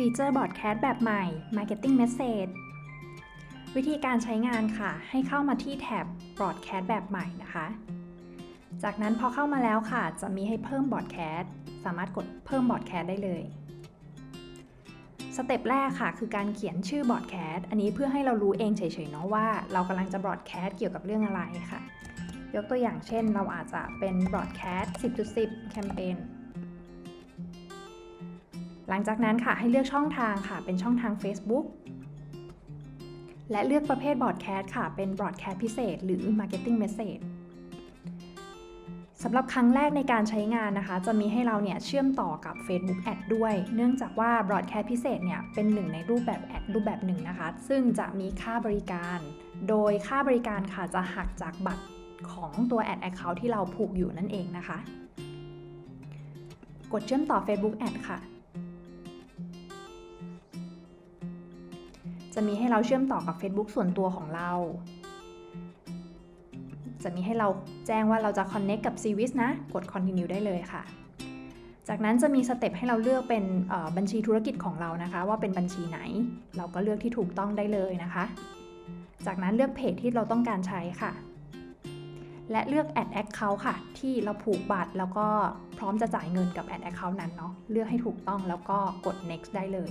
ฟีเจอร์บอ d แคสต์แบบใหม่ Marketing Message วิธีการใช้งานค่ะ ให้เข้ามาที่แท็บ Broadcast แบบใหม่นะคะ จากนั้นพอเข้ามาแล้วค่ะ จะมีให้เพิ่ม Broadcast สามารถกดเพิ่ม Broadcast ได้เลย สเต็ปแรกค่ะ คือการเขียนชื่อบอ d แคสต์อันนี้เพื่อให้เรารู้เองเฉยๆเนาะว่าเรากำลังจะบ r อ a แคสต์เกี่ยวกับเรื่องอะไรค่ะ ยกตัวอย่างเช่น เราอาจจะเป็นบ r อ a แคสต์10.10 แคมเปญ หลังจากนั้นค่ะให้เลือกช่องทางค่ะ เป็นช่องทาง Facebook และเลือกประเภทบอ d แคสต์ค่ะ เป็นบ r อ a แคสต์พิเศษ หรือ Marketing Message สำหรับครั้งแรกในการใช้งานนะคะ จะมีให้เราเนี่ยเชื่อมต่อกับ Facebook Ad ด้วย เนื่องจากว่า Broadcast พิเศษเนี่ยเป็นหนึ่งในรูปแบบแอดรูปแบบหนึ่งนะคะ ซึ่งจะมีค่าบริการ โดยค่าบริการค่ะจะหักจากบัตรของตัว Ad Account ที่เราผูกอยู่นั่นเองนะคะ กดเชื่อมต่อ Facebook Ad ค่ะ จะมีให้เราเชื่อมต่อกับ Facebook ส่วนตัวของเรา จะมีให้เราแจ้งว่าเราจะ connect กับ Series นะ กด continue ได้เลยค่ะ จากนั้นจะมีสเต็ปให้เราเลือกเป็นบัญชีธุรกิจของเรานะคะ ว่าเป็นบัญชีไหน เราก็เลือกที่ถูกต้องได้เลยนะคะ จากนั้นเลือกเพจที่เราต้องการใช้ค่ะ และเลือก add account ค่ะ ที่เราผูกบัตรแล้วก็พร้อมจะจ่ายเงินกับ add account นั้นเนาะ เลือกให้ถูกต้องแล้วก็กด next ได้เลย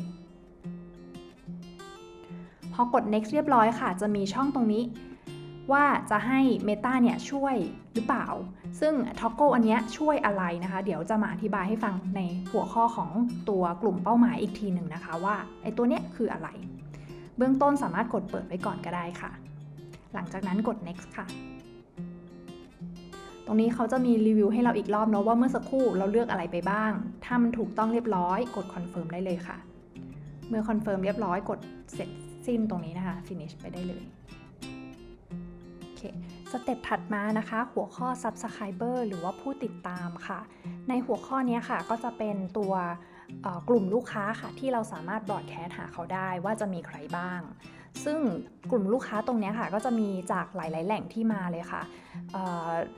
พอกด next เรียบร้อยค่ะ จะมีช่องตรงนี้ ว่าจะให้ Meta เนี่ยช่วยหรือเปล่า ซึ่ง Toggle อันเนี้ยช่วยอะไรนะคะ เดี๋ยวจะมาอธิบายให้ฟังในหัวข้อของตัวกลุ่มเป้าหมายอีกทีหนึ่งนะคะ ว่าไอ้ตัวเนี้ยคืออะไร เบื้องต้นสามารถกดเปิดไว้ก่อนก็ได้ค่ะ หลังจากนั้นกด next ค่ะตรงนี้เขาจะมีรีวิวให้เราอีกรอบเนาะว่าเมื่อสักครู่เราเลือกอะไรไปบ้าง ถ้ามันถูกต้องเรียบร้อย กด confirm ได้เลยค่ะ เมื่อ confirm เรียบร้อยกดเสร็จ สิ้นตรงนี้นะคะ finish ไปได้เลยสเต็ปถัดมานะคะ หัวข้อ Subscriber หรือว่าผู้ติดตามค่ะ ในหัวข้อนี้ค่ะก็จะเป็นตัวกลุ่มลูกค้าค่ะ ที่เราสามารถบอดแคสหาเขาได้ว่าจะมีใครบ้าง ซึ่งกลุ่มลูกค้าตรงนี้ค่ะ ก็จะมีจากหลาย ๆ แหล่งที่มาเลยค่ะ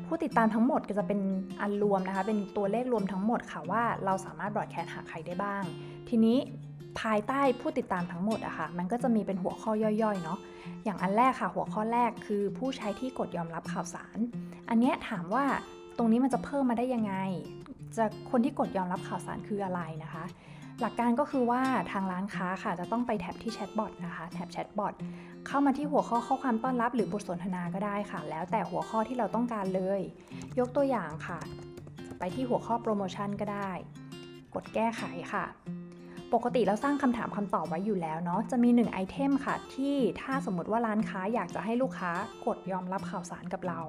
ผู้ติดตามทั้งหมดก็จะเป็นอันรวมนะคะ เป็นตัวเลขรวมทั้งหมดค่ะว่าเราสามารถบอดแคสหาใครได้บ้าง ทีนี้ ภายใต้ผู้ติดตามทั้งหมดอะค่ะ มันก็จะมีเป็นหัวข้อย่อยๆ เนาะ อย่างอันแรกค่ะ หัวข้อแรกคือผู้ใช้ที่กดยอมรับข่าวสาร อันเนี้ยถามว่าตรงนี้มันจะเพิ่มมาได้ยังไง จะคนที่กดยอมรับข่าวสารคืออะไรนะคะ หลักการก็คือว่าทางร้านค้าค่ะจะต้องไปแท็บที่แชทบอทนะคะ แท็บแชทบอท เข้ามาที่หัวข้อข้อความต้อนรับหรือบทสนทนาก็ได้ค่ะ แล้วแต่หัวข้อที่เราต้องการเลย ยกตัวอย่างค่ะ ไปที่หัวข้อโปรโมชั่นก็ได้ กดแก้ไขค่ะ ปกติเราสร้างคำถามคำตอบไว้อยู่แล้วเนาะ จะมี1ไอเทมค่ะ ที่ถ้าสมมติว่าร้านค้าอยากจะให้ลูกค้ากดยอมรับข่าวสารกับเรา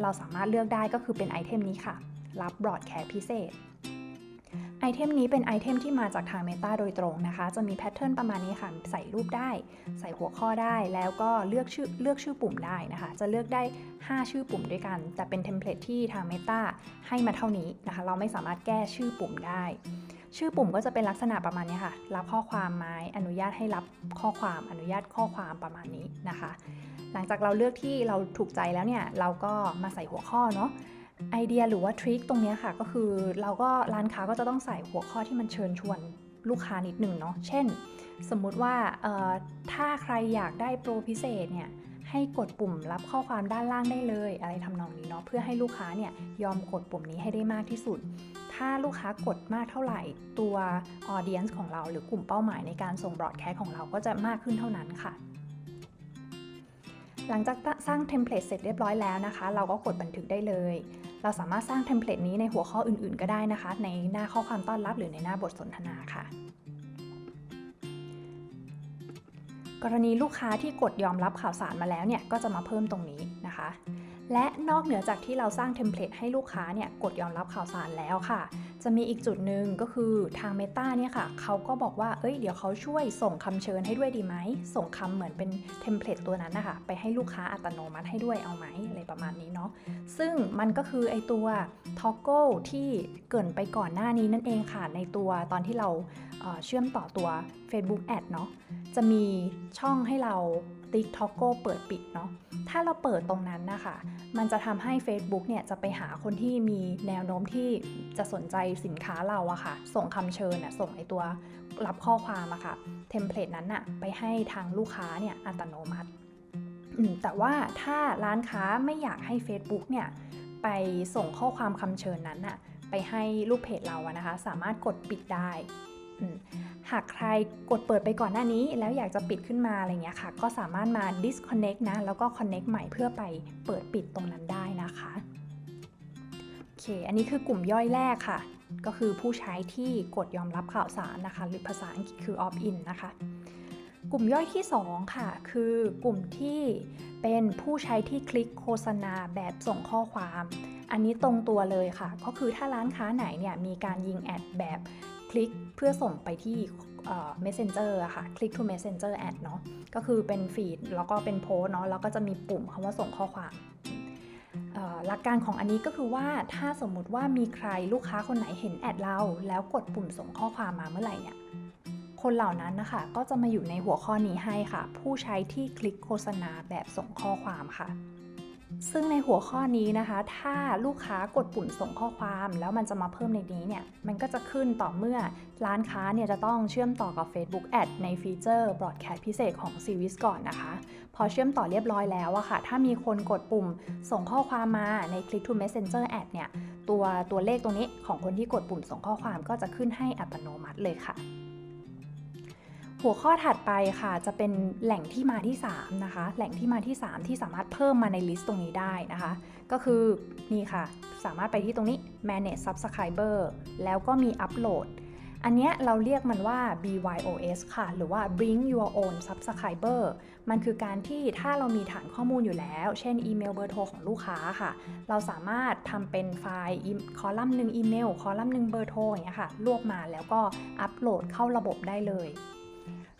เราสามารถเลือกได้ก็คือเป็นไอเทมนี้ค่ะ รับบรอดแคสพิเศษไอเทมนี้เป็นไอเทมที่มาจากทาง Meta โดยตรงนะคะ จะมีแพทเทิร์นประมาณนี้ค่ะ ใส่รูปได้ ใส่หัวข้อได้ แล้วก็เลือกชื่อเลือกชื่อปุ่มได้นะคะ จะเลือกได้ 5 ชื่อปุ่มด้วยกัน แต่เป็นเทมเพลตที่ทาง Meta ให้มาเท่านี้นะคะ เราไม่สามารถแก้ชื่อปุ่มได้ ชื่อปุ่มก็จะเป็นลักษณะประมาณนี้ค่ะ รับข้อความไหมอนุญาตให้รับข้อความ อนุญาตข้อความประมาณนี้นะคะ หลังจากเราเลือกที่เราถูกใจแล้วเนี่ย เราก็มาใส่หัวข้อเนาะไอเดียหรือว่าทริคตรงนี้ค่ะ ก็คือเราก็ร้านค้าก็จะต้องใส่หัวข้อที่มันเชิญชวนลูกค้านิดหนึ่งเนาะ เช่น สมมุติว่าถ้าใครอยากได้โปรพิเศษเนี่ยให้กดปุ่มรับข้อความด้านล่างได้เลย อะไรทำนองนี้เนาะเพื่อให้ลูกค้าเนี่ยยอมกดปุ่มนี้ให้ได้มากที่สุด ถ้าลูกค้ากดมากเท่าไหร่ ตัวออเดียนส์ของเราหรือกลุ่มเป้าหมายในการส่งบรอดแคสของเราก็จะมากขึ้นเท่านั้นค่ะ หลังจากสร้างเทมเพลตเสร็จเรียบร้อยแล้วนะคะ เราก็กดบันทึกได้เลย เราสามารถสร้างเทมเพลตนี้ในหัวข้ออื่นๆ ก็ได้นะคะ ในหน้าข้อความต้อนรับหรือในหน้าบทสนทนาค่ะกรณีลูกค้าที่กดยอมรับข่าวสารมาแล้วเนี่ยก็จะมาเพิ่มตรงนี้นะคะ และนอกเหนือจากที่เราสร้างเทมเพลตให้ลูกค้าเนี่ยกดยอมรับข่าวสารแล้วค่ะ จะมีอีกจุดหนึ่งก็คือทาง Meta เนี่ยค่ะเขาก็บอกว่าเอ้ยเดี๋ยวเขาช่วยส่งคำเชิญให้ด้วยดีไหม ส่งคำเหมือนเป็นเทมเพลตตัวนั้นนะคะไปให้ลูกค้าอัตโนมัติให้ด้วยเอาไหมอะไรประมาณนี้เนาะซึ่งมันก็คือไอตัว Toggle ที่เกินไปก่อนหน้านี้นั่นเองค่ะ ในตัวตอนที่เราเเชื่อมต่อตัว Facebook Ad เนาะจะมีช่องให้เรา ติ๊กท็อกโกเปิดปิดเนาะ ถ้าเราเปิดตรงนั้นนะคะ มันจะทำให้ Facebook เนี่ยจะไปหาคนที่มีแนวโน้มที่จะสนใจสินค้าเราอะค่ะ ส่งคำเชิญอะส่งไอตัวรับข้อความอะค่ะ เทมเพลตนั้นอะไปให้ทางลูกค้าเนี่ยอัตโนมัติอืมแต่ว่าถ้าร้านค้าไม่อยากให้ Facebook เนี่ยไปส่งข้อความคำเชิญนั้นอะไปให้ลูกเพจเราอะนะคะ สามารถกดปิดได้อืม หากใครกดเปิดไปก่อนหน้านี้ แล้วอยากจะปิดขึ้นมาอะไรเงี้ยค่ะ ก็สามารถมา disconnect นะ แล้วก็ connect ใหม่เพื่อไปเปิดปิดตรงนั้นได้นะคะโอเค อันนี้คือกลุ่มย่อยแรกค่ะ ก็คือผู้ใช้ที่กดยอมรับข่าวสารนะคะ หรือภาษาอังกฤษคือ opt in นะคะ กลุ่มย่อยที่ 2 ค่ะ คือกลุ่มที่เป็นผู้ใช้ที่คลิกโฆษณาแบบส่งข้อความ อันนี้ตรงตัวเลยค่ะ ก็คือถ้าร้านค้าไหนเนี่ยมีการยิงแอดแบบ คลิกเพื่อส่งไปที่เอ่อ messenger อะค่ะคลิก to messenger ad เนาะก็คือเป็นฟีดแล้วก็เป็นโพสเนาะแล้วก็จะมีปุ่มคำว่าส่งข้อความหลักการของอันนี้ก็คือว่าถ้าสมมุติว่ามีใครลูกค้าคนไหนเห็นแอดเรา แล้วกดปุ่มส่งข้อความมาเมื่อไหร่เนี่ยคนเหล่านั้นนะคะก็จะมาอยู่ในหัวข้อนี้ให้ค่ะ ผู้ใช้ที่คลิกโฆษณาแบบส่งข้อความค่ะ ซึ่งในหัวข้อนี้นะคะ ถ้าลูกค้ากดปุ่มส่งข้อความแล้วมันจะมาเพิ่มในนี้เนี่ย มันก็จะขึ้นต่อเมื่อร้านค้าเนี่ยจะต้องเชื่อมต่อกับ Facebook Ad ในฟีเจอร์ Broadcast พิเศษของ Series ก่อนนะคะ พอเชื่อมต่อเรียบร้อยแล้วอะค่ะ ถ้ามีคนกดปุ่มส่งข้อความมาใน Click to Messenger Ad เนี่ย ตัวตัวเลขตรงนี้ของคนที่กดปุ่มส่งข้อความก็จะขึ้นให้อัตโนมัติเลยค่ะ หัวข้อถัดไปค่ะจะเป็นแหล่งที่มาที่3นะคะแหล่งที่มาที่ 3 ที่สามารถเพิ่มมาในลิสต์ตรงนี้ได้นะคะ ก็คือนี่ค่ะสามารถไปที่ตรงนี้ manage subscriber แล้วก็มี upload อันเนี้ยเราเรียกมันว่า BYOS ค่ะ หรือว่า bring your own subscriber มันคือการที่ถ้าเรามีฐานข้อมูลอยู่แล้ว เช่นอีเมลเบอร์โทรของลูกค้าค่ะ เราสามารถทำเป็นไฟล์คอลัมน์หนึ่งอีเมล คอลัมน์หนึ่งเบอร์โทรอย่างเงี้ยค่ะ รวบมาแล้วก็อัปโหลดเข้าระบบได้เลย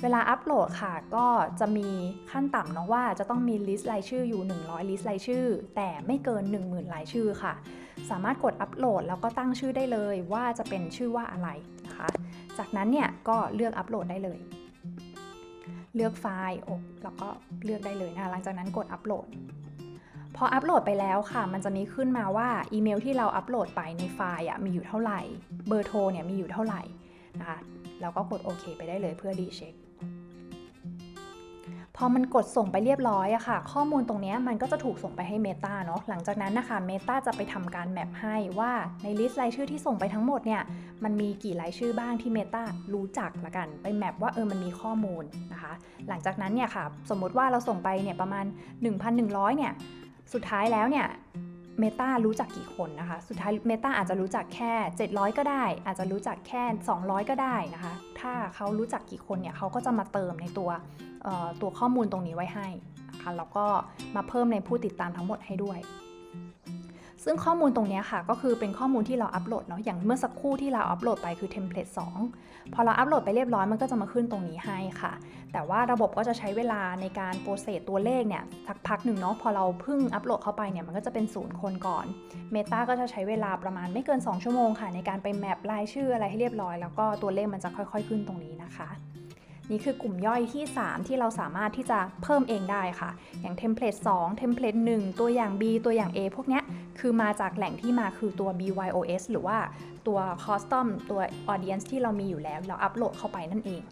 เวลาอัปโหลดค่ะ ก็จะมีขั้นต่ำเนาะว่าจะต้องมีลิสต์รายชื่ออยู่ 100 ลิสต์รายชื่อ แต่ไม่เกิน 10,000 รายชื่อค่ะ สามารถกดอัปโหลดแล้วก็ตั้งชื่อได้เลยว่าจะเป็นชื่อว่าอะไรนะคะ จากนั้นเนี่ยก็เลือกอัปโหลดได้เลย เลือกไฟล์แล้วก็เลือกได้เลยนะคะหลังจากนั้นกดอัปโหลดพออัปโหลดไปแล้วค่ะ มันจะมีขึ้นมาว่าอีเมลที่เราอัปโหลดไปในไฟล์มีอยู่เท่าไหร่ เบอร์โทรเนี่ยมีอยู่เท่าไหร่นะคะ แล้วก็กดโอเคไปได้เลยเพื่อรีเช็ค พอมันกดส่งไปเรียบร้อยอะค่ะ ข้อมูลตรงนี้มันก็จะถูกส่งไปให้ Meta เนาะหลังจากนั้นนะคะ Meta จะไปทำการแมปให้ว่าในลิสต์รายชื่อที่ส่งไปทั้งหมดเนี่ยมันมีกี่รายชื่อบ้างที่ Meta รู้จักละกัน ไปแมปว่าเออมันมีข้อมูลนะคะ หลังจากนั้นเนี่ยค่ะ สมมติว่าเราส่งไปเนี่ยประมาณ 1,100 เนี่ยสุดท้ายแล้วเนี่ย เมตารู้จักกี่คนนะคะ สุดท้ายเมตาอาจจะรู้จักแค่ 700 ก็ได้ อาจจะรู้จักแค่ 200 ก็ได้นะคะ ถ้าเขารู้จักกี่คนเนี่ยเขาก็จะมาเติมในตัวตัวข้อมูลตรงนี้ไว้ให้นะคะแล้วก็มาเพิ่มในผู้ติดตามทั้งหมดให้ด้วย ซึ่งข้อมูลตรงนี้ค่ะ ก็คือเป็นข้อมูลที่เราอัปโหลดเนาะอย่างเมื่อสักครู่ที่เราอัปโหลดไปคือเทมเพลต2พอเราอัปโหลดไปเรียบร้อยมันก็จะมาขึ้นตรงนี้ให้ค่ะ แต่ว่าระบบก็จะใช้เวลาในการโปรเซสตัวเลขเนี่ยสักพักหนึ่งเนาะพอเราเพิ่งอัปโหลดเข้าไปเนี่ยมันก็จะเป็นศูนย์คนก่อน Meta ก็จะใช้เวลาประมาณไม่เกิน 2 ชั่วโมงค่ะ ในการไปแมปรายชื่ออะไรให้เรียบร้อย แล้วก็ตัวเลขมันจะค่อย ๆ ขึ้นตรงนี้นะคะ นี่คือกลุ่มย่อยที่ 3 ที่เราสามารถที่จะเพิ่มเองได้ค่ะ อย่างเทมเพลต2เทมเพลต1ตัวอย่าง B ตัวอย่าง A พวกเนี้ยคือมาจากแหล่งที่มาคือตัว BYOS หรือว่าตัว Custom ตัว Audience ที่เรามีอยู่แล้ว เราอัปโหลดเข้าไปนั่นเอง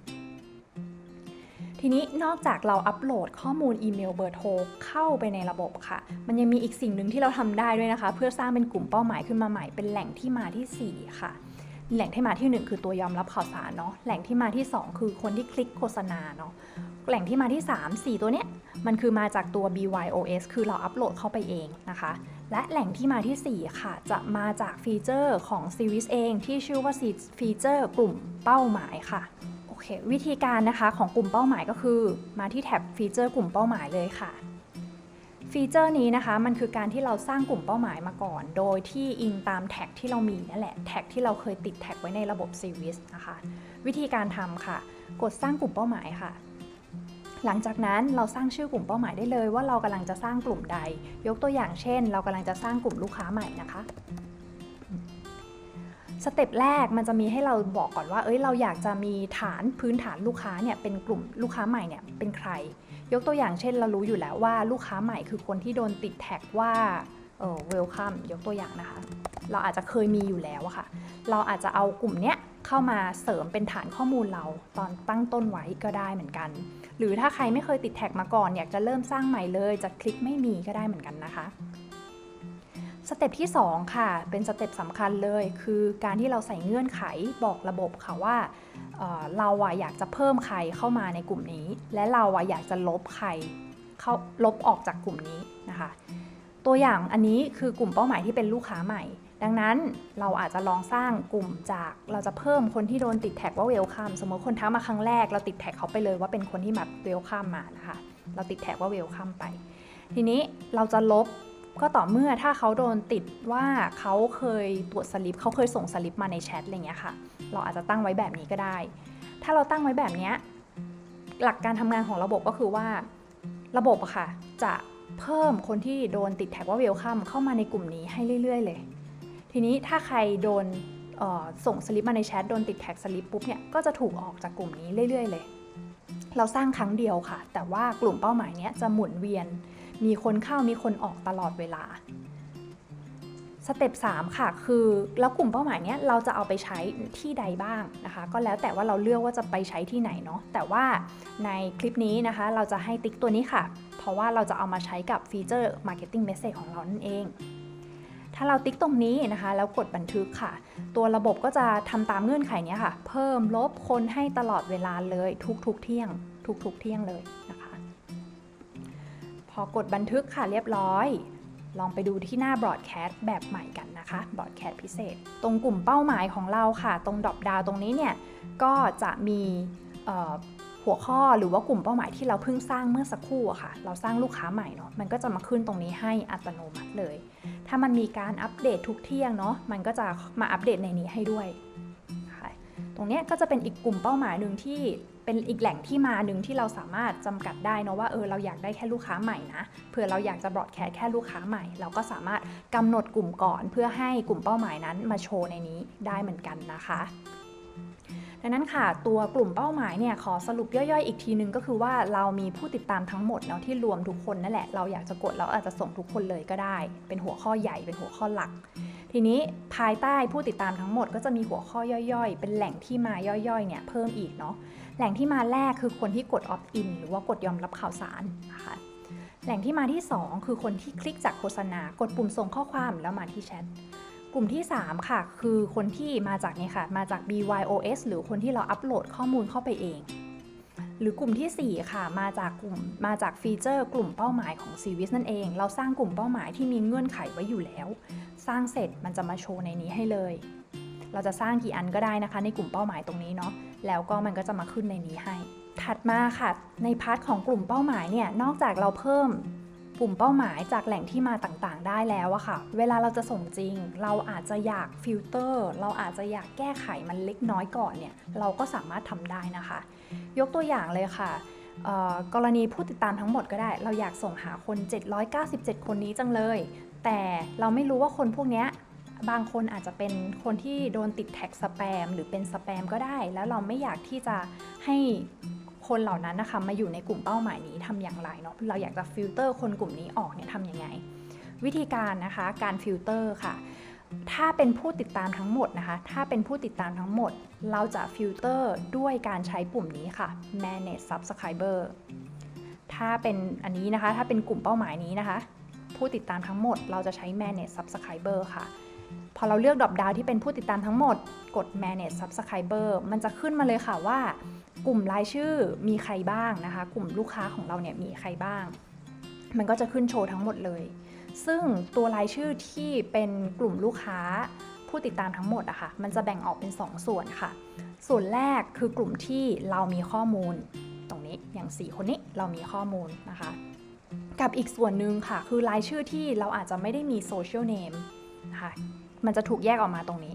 ทีนี้นอกจากเราอัปโหลดข้อมูลอีเมลเบอร์โทรเข้าไปในระบบค่ะ มันยังมีอีกสิ่งหนึ่งที่เราทำได้ด้วยนะคะ เพื่อสร้างเป็นกลุ่มเป้าหมายขึ้นมาใหม่เป็นแหล่งที่มาที่ 4 ค่ะ แหล่งที่มาที่ 1 คือตัวยอมรับข่าวสารเนาะแหล่งที่มาที่ 2 คือคนที่คลิกโฆษณาเนาะแหล่งที่มาที่ 3 4 ตัวเนี้ยมันคือมาจากตัว BYOS คือเราอัปโหลดเข้าไปเองนะคะ และแหล่งที่มาที่ 4 ค่ะ จะมาจากฟีเจอร์ของ Series เองที่ชื่อว่าฟีเจอร์กลุ่มเป้าหมายค่ะโอเควิธีการนะคะของกลุ่มเป้าหมายก็คือ มาที่แท็บฟีเจอร์กลุ่มเป้าหมายเลยค่ะ ฟีเจอร์นี้นะคะมันคือการที่เราสร้างกลุ่มเป้าหมายมาก่อน โดยที่อิงตามแท็กที่เรามีนั่นแหละแท็กที่เราเคยติดแท็กไว้ในระบบ Series นะคะ วิธีการทำค่ะ กดสร้างกลุ่มเป้าหมายค่ะ หลังจากนั้นเราสร้างชื่อกลุ่มเป้าหมายได้เลย ว่าเรากำลังจะสร้างกลุ่มใด ยกตัวอย่างเช่น เรากำลังจะสร้างกลุ่มลูกค้าใหม่นะคะสเต็ปแรกมันจะมีให้เราบอกก่อนว่า เอ้ย เราอยากจะมีฐานพื้นฐานลูกค้าเนี่ยเป็นกลุ่มลูกค้าใหม่เนี่ยเป็นใคร ยกตัวอย่างเช่นเรารู้อยู่แล้วว่าลูกค้าใหม่คือคนที่โดนติดแท็กว่าเออ welcome ยกตัวอย่างนะคะ เราอาจจะเคยมีอยู่แล้วอะค่ะ เราอาจจะเอากลุ่มเนี้ยเข้ามาเสริมเป็นฐานข้อมูลเราตอนตั้งต้นไว้ก็ได้เหมือนกัน หรือถ้าใครไม่เคยติดแท็กมาก่อน อยากจะเริ่มสร้างใหม่เลยจะคลิกไม่มีก็ได้เหมือนกันนะคะสเต็ปที่ 2 ค่ะ เป็นสเต็ปสำคัญเลย คือการที่เราใส่เงื่อนไขบอกระบบค่ะว่า เราอะอยากจะเพิ่มใครเข้ามาในกลุ่มนี้ และเราอะอยากจะลบใครเข้าลบออกจากกลุ่มนี้นะคะ ตัวอย่างอันนี้คือกลุ่มเป้าหมายที่เป็นลูกค้าใหม่ ดังนั้นเราอาจจะลองสร้างกลุ่มจากเราจะเพิ่มคนที่โดนติดแท็กว่าเวลคัมสมมติคนทักมาครั้งแรก เราติดแท็กเขาไปเลยว่าเป็นคนที่แบบเวลคัมมานะคะ เราติดแท็กว่าเวลคัมไป ทีนี้เราจะลบ ก็ต่อเมื่อถ้าเขาโดนติดว่าเขาเคยตรวจสลิปเขาเคยส่งสลิปมาในแชทอะไรเงี้ยค่ะ เราอาจจะตั้งไว้แบบนี้ก็ได้ ถ้าเราตั้งไว้แบบนี้หลักการทำงานของระบบก็คือว่า ระบบอะค่ะ จะเพิ่มคนที่โดนติดแท็กว่าเวลคัมเข้ามาในกลุ่มนี้ให้เรื่อย ๆ เลย ทีนี้ถ้าใครโดนส่งสลิปมาในแชทโดนติดแท็กสลิปปุ๊บเนี่ยก็จะถูกออกจากกลุ่มนี้เรื่อย ๆ เลย เราสร้างครั้งเดียวค่ะ แต่ว่ากลุ่มเป้าหมายเนี้ยจะหมุนเวียน มีคนเข้ามีคนออกตลอดเวลา สเต็ป3ค่ะ คือแล้วกลุ่มเป้าหมายเนี้ยเราจะเอาไปใช้ที่ใดบ้างนะคะ ก็แล้วแต่ว่าเราเลือกว่าจะไปใช้ที่ไหนเนาะ แต่ว่าในคลิปนี้นะคะ เราจะให้ติ๊กตัวนี้ค่ะ เพราะว่าเราจะเอามาใช้กับฟีเจอร์ Marketing Message ของเรานั่นเองถ้าเราติ๊กตรงนี้นะคะ แล้วกดบันทึกค่ะ ตัวระบบก็จะทำตามเงื่อนไขเนี้ยค่ะ เพิ่มลบคนให้ตลอดเวลาเลยทุกๆเที่ยง ทุกๆเที่ยงเลยนะคะ อกดบันทึกค่ะเรียบร้อย ลองไปดูที่หน้า broadcast แบบใหม่กันนะคะ broadcast พิเศษ ตรงกลุ่มเป้าหมายของเราค่ะ ตรงดอปดาวตรงนี้เนี่ย ก็จะมีหัวข้อหรือว่ากลุ่มเป้าหมายที่เราเพิ่งสร้างเมื่อสักครู่อะค่ะ เราสร้างลูกค้าใหม่เนาะ มันก็จะมาขึ้นตรงนี้ให้อัตโนมัติเลย ถ้ามันมีการอัปเดตทุกเที่ยงเนาะ มันก็จะมาอัปเดตในนี้ให้ด้วย ตรงเนี้ยก็จะเป็นอีกกลุ่มเป้าหมายหนึ่งที่ เป็นอีกแหล่งที่มาหนึ่งที่เราสามารถจำกัดได้นะว่าเออเราอยากได้แค่ลูกค้าใหม่นะเผื่อเราอยากจะบรอดแคสต์แค่ลูกค้าใหม่ เราก็สามารถกำหนดกลุ่มก่อน เพื่อให้กลุ่มเป้าหมายนั้นมาโชว์ในนี้ได้เหมือนกันนะคะดังนั้นค่ะตัวกลุ่มเป้าหมายเนี่ยขอสรุปย่อยๆ อีกทีนึงก็คือว่าเรามีผู้ติดตามทั้งหมดเนาะที่รวมทุกคนนั่นแหละเราอยากจะกดเราอาจจะส่งทุกคนเลยก็ได้ เป็นหัวข้อใหญ่เป็นหัวข้อหลัก ทีนี้ภายใต้ผู้ติดตามทั้งหมดก็จะมีหัวข้อย่อยๆ เป็นแหล่งที่มาย่อยๆเนี่ยเพิ่มอีกเนาะ แหล่งที่มาแรกคือคนที่กด opt in หรือว่ากดยอมรับข่าวสารนะคะแหล่งที่มาที่ 2 คือคนที่คลิกจากโฆษณากดปุ่มส่งข้อความแล้วมาที่แชทกลุ่มที่ 3 ค่ะ คือคนที่มาจากนี่ค่ะ มาจาก BYOS หรือคนที่เราอัปโหลดข้อมูลเข้าไปเอง หรือกลุ่มทีสี่4 ค่ะ มาจากกลุ่มมาจากฟีเจอร์ กลุ่มเป้าหมายของ c v i s นั่นเอง เราสร้างกลุ่มเป้าหมายที่มีเงื่อนไขไว้อยู่แล้ว สร้างเสร็จมันจะมาโชว์ในนี้ให้เลย เราจะสร้างกี่อันก็ได้นะคะ ในกลุ่มเป้าหมายตรงนี้เนาะ แล้วก็มันก็จะมาขึ้นในนี้ให้ ถัดมาค่ะ ในพาร์ทของกลุ่มเป้าหมายเนี่ย นอกจากเราเพิ่มกลุ่มเป้าหมายจากแหล่งที่มาต่างๆ ได้แล้วอะค่ะ เวลาเราจะส่งจริง เราอาจจะอยากฟิลเตอร์ เราอาจจะอยากแก้ไขมันเล็กน้อยก่อนเนี่ย เราก็สามารถทำได้นะคะ ยกตัวอย่างเลยค่ะกรณีผู้ติดตามทั้งหมดก็ได้ เราอยากส่งหาคน 797 คนนี้จังเลย แต่เราไม่รู้ว่าคนพวกนี้ บางคนอาจจะเป็นคนที่โดนติดแท็กสแปมหรือเป็นสแปมก็ได้ แล้วเราไม่อยากที่จะให้คนเหล่านั้นนะคะมาอยู่ในกลุ่มเป้าหมายนี้ทำอย่างไรเนาะเราอยากจะฟิลเตอร์คนกลุ่มนี้ออกเนี่ยทำยังไง วิธีการนะคะการฟิลเตอร์ค่ะ ถ้าเป็นผู้ติดตามทั้งหมดนะคะ ถ้าเป็นผู้ติดตามทั้งหมด เราจะฟิลเตอร์ด้วยการใช้ปุ่มนี้ค่ะ manage subscriber ถ้าเป็นอันนี้นะคะ ถ้าเป็นกลุ่มเป้าหมายนี้นะคะ ผู้ติดตามทั้งหมด เราจะใช้ manage subscriber ค่ะ พอเราเลือกดรอปดาวที่เป็นผู้ติดตามทั้งหมด กด manage subscriber มันจะขึ้นมาเลยค่ะว่ากลุ่มรายชื่อมีใครบ้างนะคะ กลุ่มลูกค้าของเราเนี่ยมีใครบ้าง มันก็จะขึ้นโชว์ทั้งหมดเลย ซึ่งตัวรายชื่อที่เป็นกลุ่มลูกค้าผู้ติดตามทั้งหมดอะค่ะ มันจะแบ่งออกเป็น2ส่วนค่ะ ส่วนแรกคือกลุ่มที่เรามีข้อมูล ตรงนี้อย่าง 4 คนนี้เรามีข้อมูลนะคะ กับอีกส่วนหนึ่งค่ะ คือรายชื่อที่เราอาจจะไม่ได้มีโซเชียลเนม นะคะ มันจะถูกแยกออกมาตรงนี้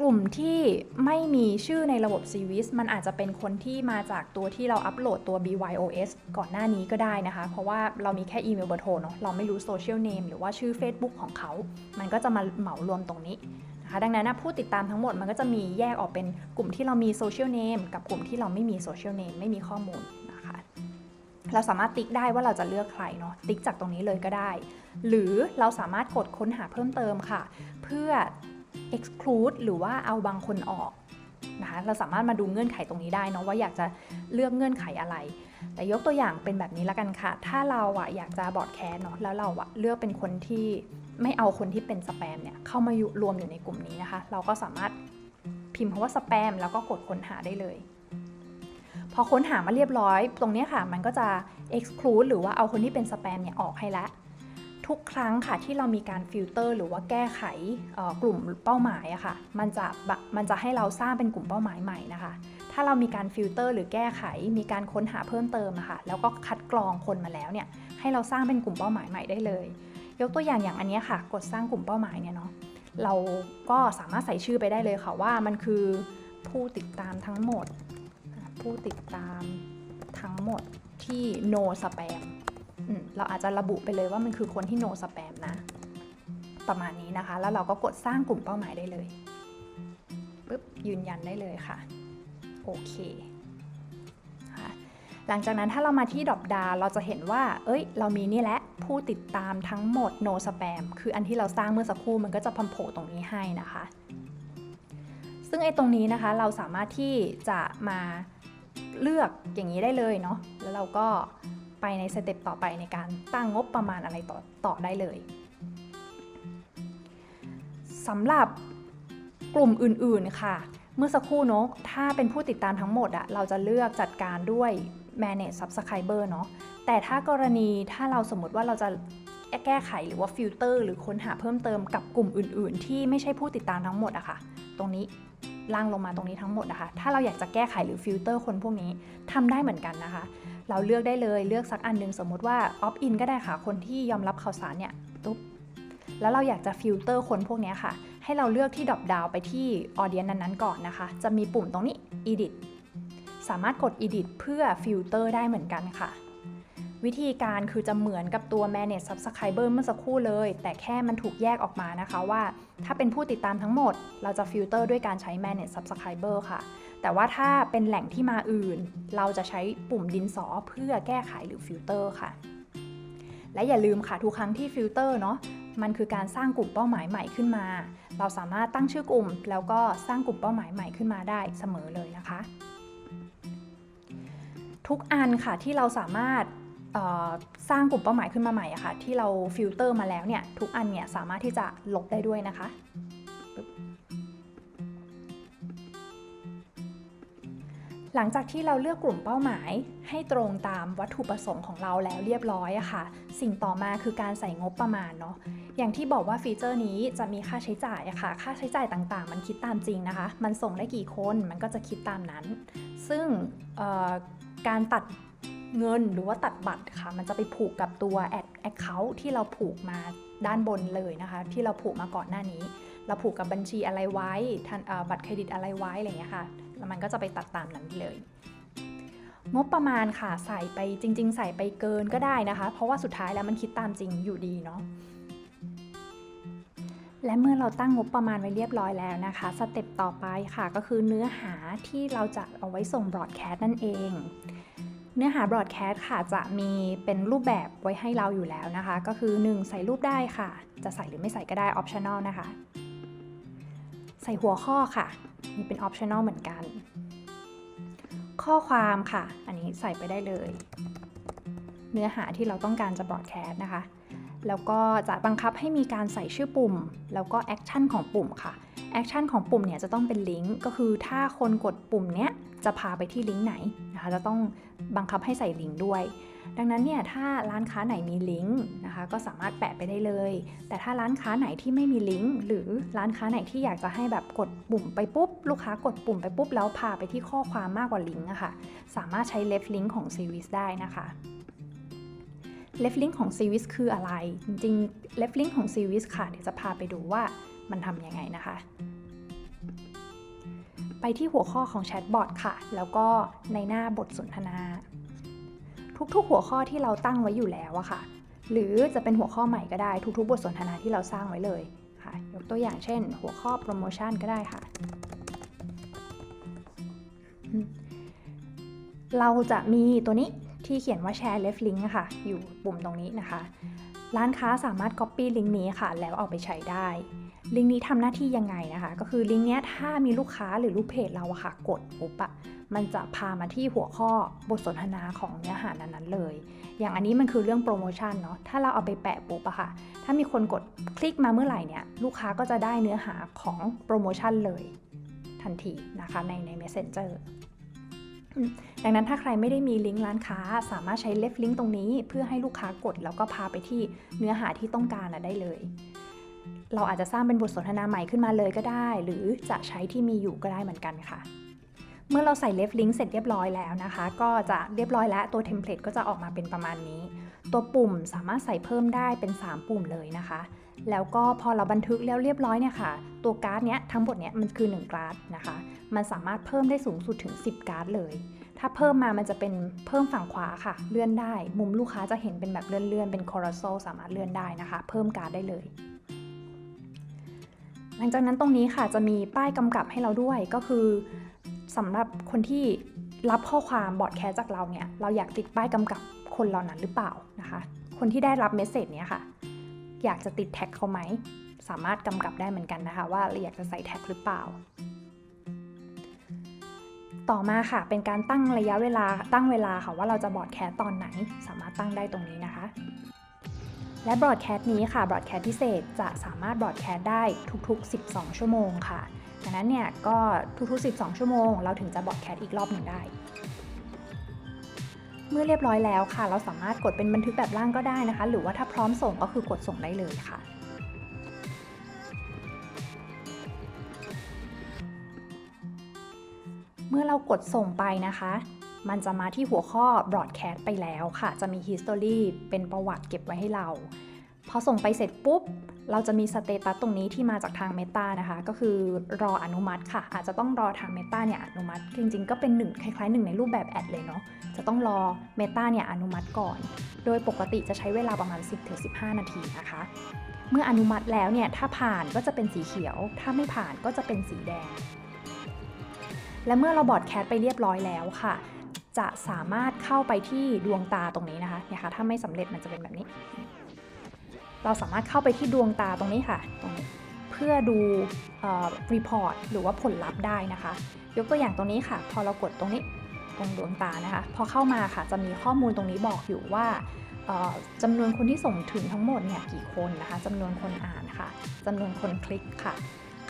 กลุ่มที่ไม่มีชื่อในระบบ c v i s มันอาจจะเป็นคนที่มาจากตัวที่เราอัปโหลดตัว BYOS ก่อนหน้านี้ก็ได้นะคะ เพราะว่าเรามีแค่อีเมลเบอร์โทรเนาะ เราไม่รู้โซเชียลเนมหรือว่าชื่อ Facebook ของเขา มันก็จะมาเหมารวมตรงนี้นะคะดังนั้นผู้ติดตามทั้งหมดมันก็จะมีแยกออกเป็นกลุ่มที่เรามีโซเชียลเนมกับกลุ่มที่เราไม่มีโซเชียลเนมไม่มีข้อมูลนะคะ เราสามารถติ๊กได้ว่าเราจะเลือกใครเนาะติ๊กจากตรงนี้เลยก็ได้ หรือเราสามารถกดค้นหาเพิ่มเติมค่ะ เพื่อ exclude หรือว่าเอาบางคนออกนะคะเราสามารถมาดูเงื่อนไขตรงนี้ได้เนาะว่าอยากจะเลือกเงื่อนไขอะไร แต่ยกตัวอย่างเป็นแบบนี้ละกันค่ะ ถ้าเราอะอยากจะบอดแคสเนาะแล้วเราอะเลือกเป็นคนที่ไม่เอาคนที่เป็นสแปมเนี่ยเข้ามาอยู่รวมอยู่ในกลุ่มนี้นะคะ เราก็สามารถพิมพ์คำว่าสแปมแล้วก็กดค้นหาได้เลย พอค้นหามาเรียบร้อย ตรงนี้ค่ะมันก็จะ exclude หรือว่าเอาคนที่เป็นสแปมเนี่ยออกให้แล้ว ทุกครั้งค่ะที่เรามีการฟิลเตอร์หรือว่าแก้ไขกลุ่มเป้าหมายอะค่ะมันจะบะมันจะให้เราสร้างเป็นกลุ่มเป้าหมายใหม่นะคะ ถ้าเรามีการฟิลเตอร์หรือแก้ไข มีการค้นหาเพิ่มเติมอะค่ะแล้วก็คัดกรองคนมาแล้วเนี่ยให้เราสร้างเป็นกลุ่มเป้าหมายใหม่ได้เลย ยกตัวอย่างอย่างอันนี้ค่ะ กดสร้างกลุ่มเป้าหมายเนี่ยเนาะเราก็สามารถใส่ชื่อไปได้เลยค่ะว่ามันคือผู้ติดตามทั้งหมด ผู้ติดตามทั้งหมดที่ no spam เราอาจจะระบุไปเลยว่ามันคือคนที่ no spam นะ ประมาณนี้นะคะ แล้วเราก็กดสร้างกลุ่มเป้าหมายได้เลยปึ๊บยืนยันได้เลยค่ะ โอเคหลังจากนั้นถ้าเรามาที่ดอปดาเราจะเห็นว่า เอ้ย เรามีนี่แหละผู้ติดตามทั้งหมด no spam คืออันที่เราสร้างเมื่อสักครู่มันก็จะพัมโผล่ตรงนี้ให้นะคะ ซึ่งไอ้ตรงนี้นะคะเราสามารถที่จะมาเลือกอย่างนี้ได้เลยเนาะแล้วเราก็ ไปในสเต็ปต่อไปในการตั้งงบประมาณอะไรต่อต่อได้เลยสำหรับกลุ่มอื่นๆค่ะ เมื่อสักครู่เนาะถ้าเป็นผู้ติดตามทั้งหมดอะเราจะเลือกจัดการด้วย manage subscriber เนาะแต่ถ้ากรณีถ้าเราสมมติว่าเราจะแก้ไขหรือว่าฟิลเตอร์หรือค้นหาเพิ่มเติมกับกลุ่มอื่น ๆ ที่ไม่ใช่ผู้ติดตามทั้งหมดอะค่ะ ตรงนี้ล่างลงมาตรงนี้ทั้งหมดนะคะ ถ้าเราอยากจะแก้ไขหรือฟิลเตอร์คนพวกนี้ทำได้เหมือนกันนะคะ เราเลือกได้เลยเลือกสักอันหนึงสมมติว่า opt in ก็ได้ค่ะ คนที่ยอมรับข่าวสารเนี่ยตุ๊บแล้วเราอยากจะฟิลเตอร์คนพวกนี้ค่ะ ให้เราเลือกที่ดรอปดาวไปที่ออเดียนนั้นๆก่อนนะคะ จะมีปุ่มตรงนี้ edit สามารถกด edit เพื่อฟิลเตอร์ได้เหมือนกันค่ะ วิธีการคือจะเหมือนกับตัว manage subscriber เมื่อสักครู่เลย แต่แค่มันถูกแยกออกมานะคะว่า ถ้าเป็นผู้ติดตามทั้งหมด เราจะฟิลเตอร์ด้วยการใช้ manage subscriber ค่ะ แต่ว่าถ้าเป็นแหล่งที่มาอื่น เราจะใช้ปุ่มดินสอเพื่อแก้ไขหรือฟิลเตอร์ค่ะ และอย่าลืมค่ะทุกครั้งที่ฟิลเตอร์เนาะมันคือการสร้างกลุ่มเป้าหมายใหม่ขึ้นมา เราสามารถตั้งชื่อกลุ่ม แล้วก็สร้างกลุ่มเป้าหมายใหม่ขึ้นมาได้เสมอเลยนะคะ ทุกอันค่ะที่เราสามารถสร้างกลุ่มเป้าหมายขึ้นมาใหม่อะค่ะที่เราฟิลเตอร์มาแล้วเนี่ยทุกอันเนี่ยสามารถที่จะลบได้ด้วยนะคะ หลังจากที่เราเลือกกลุ่มเป้าหมาย ให้ตรงตามวัตถุประสงค์ของเราแล้วเรียบร้อยอะค่ะ สิ่งต่อมาคือการใส่งบประมาณเนาะอย่างที่บอกว่าฟีเจอร์นี้จะมีค่าใช้จ่ายอะค่ะ ค่าใช้จ่ายต่างๆ มันคิดตามจริงนะคะ มันส่งได้กี่คนมันก็จะคิดตามนั้น ซึ่งการตัดเงินหรือว่าตัดบัตรค่ะ มันจะไปผูกกับตัวแอดแอคเคาท์ที่เราผูกมาด้านบนเลยนะคะ ที่เราผูกมาก่อนหน้านี้ เราผูกกับบัญชีอะไรไว้บัตรเครดิตอะไรไว้อะไรอย่างเงี้ยค่ะ แล้วมันก็จะไปตัดตามนั้นเลย งบประมาณค่ะใส่ไปจริง ๆ ใส่ไปเกินก็ได้นะคะ เพราะว่าสุดท้ายแล้วมันคิดตามจริงอยู่ดีเนาะและเมื่อเราตั้งงบประมาณไว้เรียบร้อยแล้วนะคะ สเต็ปต่อไปค่ะก็คือเนื้อหาที่เราจะเอาไว้ส่งบรอดแคสต์นั่นเอง เนื้อหาบรอดแคสต์ค่ะจะมีเป็นรูปแบบไว้ให้เราอยู่แล้วนะคะ ก็คือ 1 ใส่รูปได้ค่ะ จะใส่หรือไม่ใส่ก็ได้ optional นะคะ ใส่หัวข้อค่ะ นี่เป็น optional เหมือนกัน ข้อความค่ะ อันนี้ใส่ไปได้เลย เนื้อหาที่เราต้องการจะบรอดแคสต์นะคะ แล้วก็จะบังคับให้มีการใส่ชื่อปุ่ม แล้วก็แอคชั่นของปุ่มค่ะแอคชั่นของปุ่มเนี่ยจะต้องเป็นลิงก์ ก็คือถ้าคนกดปุ่มเนี้ยจะพาไปที่ลิงก์ไหนนะคะ จะต้องบังคับให้ใส่ลิงก์ด้วย ดังนั้นเนี่ยถ้าร้านค้าไหนมีลิงก์นะคะก็สามารถแปะไปได้เลย แต่ถ้าร้านค้าไหนที่ไม่มีลิงก์หรือร้านค้าไหนที่อยากจะให้แบบกดปุ่มไปปุ๊บ ลูกค้ากดปุ่มไปปุ๊บ แล้วพาไปที่ข้อความมากกว่าลิงก์อะค่ะสามารถใช้ left link ของ Series ได้นะคะ left link ของ Series คืออะไร จริงๆ left link ของ Series ค่ะเดี๋ยวจะพาไปดูว่ามันทำยังไงนะคะไปที่หัวข้อของแชทบอทค่ะ แล้วก็ในหน้าบทสนทนา ทุกๆ หัวข้อที่เราตั้งไว้อยู่แล้วอะค่ะ หรือจะเป็นหัวข้อใหม่ก็ได้ทุกๆ บทสนทนาที่เราสร้างไว้เลยค่ะ ยกตัวอย่างเช่น หัวข้อโปรโมชั่นก็ได้ค่ะ เราจะมีตัวนี้ที่เขียนว่า share left link อะค่ะ อยู่ปุ่มตรงนี้นะคะ ร้านค้าสามารถ copy ลิงก์นี้ค่ะ แล้วเอาไปใช้ได้ลิงก์นี้ทำหน้าที่ยังไงนะคะ ก็คือลิงก์เนี้ยถ้ามีลูกค้าหรือลูกเพจเราอะค่ะ กดปุ๊บอะ มันจะพามาที่หัวข้อบทสนทนาของเนื้อหานั้นๆเลย อย่างอันนี้มันคือเรื่องโปรโมชั่นเนาะ ถ้าเราเอาไปแปะปุ๊บอะค่ะ ถ้ามีคนกดคลิกมาเมื่อไหร่เนี่ย ลูกค้าก็จะได้เนื้อหาของโปรโมชั่นเลยทันทีนะคะในใน Messenger อืมดังนั้นถ้าใครไม่ได้มีลิงก์ร้านค้า สามารถใช้ left link ตรงนี้ เพื่อให้ลูกค้ากดแล้วก็พาไปที่เนื้อหาที่ต้องการได้เลย เราอาจจะสร้างเป็นบทสนทนาใหม่ขึ้นมาเลยก็ได้ หรือจะใช้ที่มีอยู่ก็ได้เหมือนกันค่ะ เมื่อเราใส่ left link เสร็จเรียบร้อยแล้วนะคะ ก็จะเรียบร้อยแล้วตัวเทมเพลตก็จะออกมาเป็นประมาณนี้ ตัวปุ่มสามารถใส่เพิ่มได้เป็น 3 ปุ่มเลยนะคะ แล้วก็พอเราบันทึกแล้วเรียบร้อยเนี่ยค่ะ ตัวการ์ดเนี้ยทั้งหมดเนี้ยมันคือ 1 การ์ดนะคะ มันสามารถเพิ่มได้สูงสุดถึง 10 การ์ดเลย ถ้าเพิ่มมามันจะเป็นเพิ่มฝั่งขวาค่ะ เลื่อนได้ มุมลูกค้าจะเห็นเป็นแบบเลื่อนๆเป็นคอร์โซสามารถเลื่อนได้นะคะ เพิ่มการ์ดได้เลยหลังจากนั้นตรงนี้ค่ะจะมีป้ายกำกับให้เราด้วยก็คือ สำหรับคนที่รับข้อความบอดแคสจากเราเนี่ย เราอยากติดป้ายกำกับคนเหล่านั้นหรือเปล่านะคะ คนที่ได้รับเมสเซจเนี้ยค่ะ อยากจะติดแท็กเขาไหม สามารถกำกับได้เหมือนกันนะคะ ว่าเราอยากจะใส่แท็กหรือเปล่า ต่อมาค่ะ เป็นการตั้งระยะเวลาตั้งเวลาค่ะว่าเราจะบอดแคสตอนไหน สามารถตั้งได้ตรงนี้นะคะและบรอดแคสต์นี้ค่ะบรอดแคสต์พิเศษจะสามารถบรอดแคสต์ได้ทุกๆ 12 ชั่วโมงค่ะ ดังนั้นเนี่ยก็ทุกๆ 12 ชั่วโมง เราถึงจะบอดแคสต์อีกรอบหนึ่งได้ เมื่อเรียบร้อยแล้วค่ะ เราสามารถกดเป็นบันทึกแบบล่างก็ได้นะคะ หรือว่าถ้าพร้อมส่งก็คือกดส่งได้เลยค่ะเมื่อเรากดส่งไปนะคะ มันจะมาที่หัวข้อ broadcast ไปแล้วค่ะ จะมี history เป็นประวัติเก็บไว้ให้เรา พอส่งไปเสร็จปุ๊บ เราจะมีสเตตัสตรงนี้ที่มาจากทาง Meta นะคะ ก็คือรออนุมัติค่ะ อาจจะต้องรอทาง Meta เนี่ยอนุมัติ จริงๆ ก็เป็นหนึ่งคล้ายๆหนึ่งในรูปแบบแอดเลยเนาะ จะต้องรอ Meta เนี่ยอนุมัติก่อน โดยปกติจะใช้เวลาประมาณ 10-15 นาทีนะคะ เมื่ออนุมัติแล้วเนี่ย ถ้าผ่านก็จะเป็นสีเขียว ถ้าไม่ผ่านก็จะเป็นสีแดง และเมื่อเราบอดแคสไปเรียบร้อยแล้วค่ะ จะสามารถเข้าไปที่ดวงตาตรงนี้นะคะ เนี่ยค่ะ ถ้าไม่สำเร็จมันจะเป็นแบบนี้ เราสามารถเข้าไปที่ดวงตาตรงนี้ค่ะตรงนี้เพื่อดูรีพอร์ตหรือว่าผลลัพธ์ได้นะคะ ยกตัวอย่างตรงนี้ค่ะ พอเรากดตรงนี้ตรงดวงตานะคะ พอเข้ามาค่ะจะมีข้อมูลตรงนี้บอกอยู่ว่าจำนวนคนที่ส่งถึงทั้งหมดเนี่ยกี่คนนะคะจำนวนคนอ่านค่ะจำนวนคนคลิกค่ะ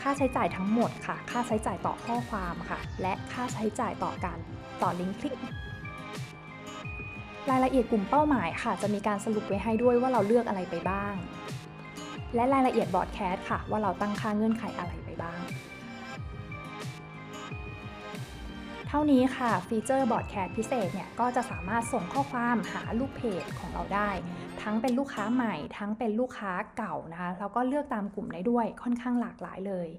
ค่าใช้จ่ายทั้งหมดค่ะ ค่าใช้จ่ายต่อข้อความค่ะ และค่าใช้จ่ายต่อการต่อลิงก์คลิก รายละเอียดกลุ่มเป้าหมายค่ะ จะมีการสรุปไว้ให้ด้วยว่าเราเลือกอะไรไปบ้าง และรายละเอียดบอร์ดแคสค่ะ ว่าเราตั้งค่าเงื่อนไขอะไรไปบ้าง เท่านี้ค่ะฟีเจอร์บอร์ดแคสพิเศษเนี่ยก็จะสามารถส่งข้อความหาลูกเพจของเราได้ ทั้งเป็นลูกค้าใหม่ ทั้งเป็นลูกค้าเก่านะคะแล้วก็เลือกตามกลุ่มได้ด้วยค่อนข้างหลากหลายเลย